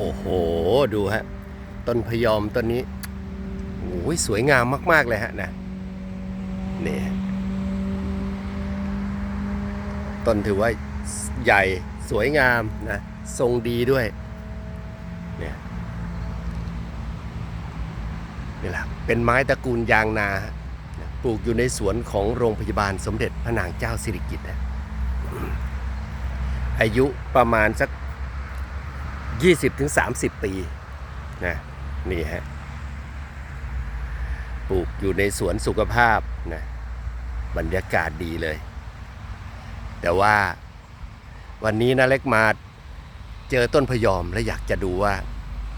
โอ้โห ดูฮะ ต้นพยอมต้นนี้โอ้ยสวยงามมาก ๆ เลยฮะนะนี่ต้นถือว่าใหญ่สวยงามนะ ทรงดีด้วย เนี่ยนี่แหละเป็นไม้ตระกูลยางนา ปลูกอยู่ในสวนของโรงพยาบาลสมเด็จพระนางเจ้าสิริกิติ์อายุประมาณสัก 20-30 ปีนะนี่ฮะปลูกอยู่ในสวนสุขภาพนะบรรยากาศดีเลย แต่ว่าวันนี้นะเล็กมาเจอต้นพยอมและอยากจะดูว่า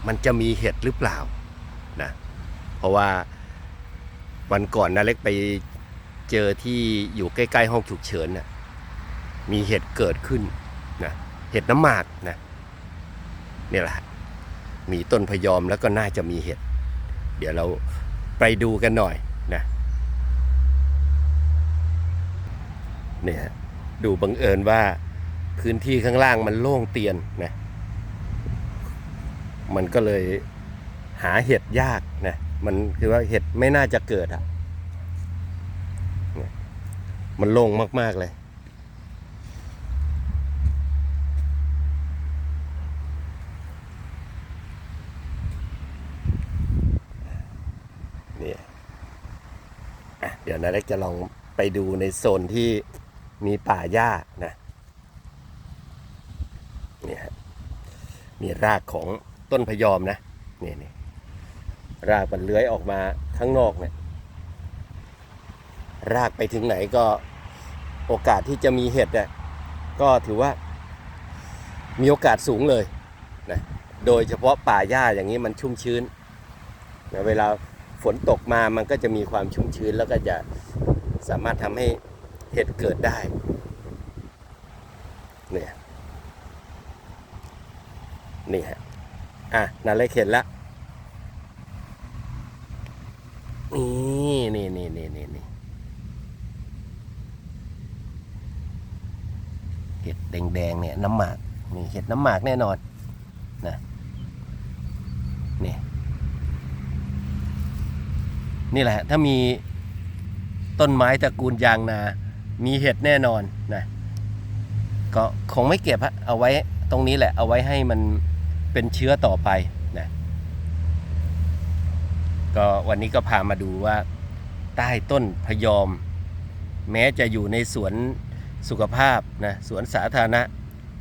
มันจะมีเห็ดหรือเปล่านะเพราะว่าวันก่อนนะเล็กไปเจอที่อยู่ใกล้ ๆ ห้องฉุกเฉินนะมีเห็ดเกิดขึ้นนะเห็ดน้ำหมากนะ นี่แหละมีต้นพยอมแล้วก็น่าจะมีเห็ด เดี๋ยวเราไปดูกันหน่อยนะเนี่ยฮะดูบังเอิญว่าพื้นที่ข้างล่างมันโล่งเตียนนะมันก็เลยหาเห็ดยากนะมันคือว่าเห็ดไม่น่าจะเกิดอะเนี่ยมันโล่งมาก ๆ เลยเนี่ยอะ เดี๋ยวนาเล็กจะลองไปดูในโซนที่มีป่าหญ้านะนี่ฮะมีรากของต้นพยอมนะนี่นี่รากมันเลื้อยออกมาข้างนอกเนี่ยรากไปถึงไหนก็โอกาสที่จะมีเห็ดเนี่ยก็ถือว่ามีโอกาสสูงเลยนะโดยเฉพาะป่าหญ้าอย่างนี้มันชุ่มชื้นนะเวลา ฝนตกมามันก็จะมีความชุ่มชื้นแล้วก็จะสามารถทำให้เห็ดเกิดได้เนี่ยนี่ฮะอะนาเล็กเห็นล้วนี่นี่นี่นี่นี่นี่เห็ดแดงๆเนี่ยน้ำหมากนี่เห็ดน้ำหมากแน่นอนนะ นี่ นี่แหละ ถ้ามีต้นไม้ตระกูลยางนา มีเห็ดแน่นอนนะก็คงไม่เก็บฮะเอาไว้ตรงนี้แหละ เอาไว้ให้มันเป็นเชื้อต่อไปนะก็วันนี้ก็พามาดูว่า ใต้ต้นพยอม แม้จะอยู่ในสวนสุขภาพนะสวนสาธารณะ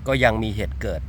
ก็ยังมีเห็ดเกิด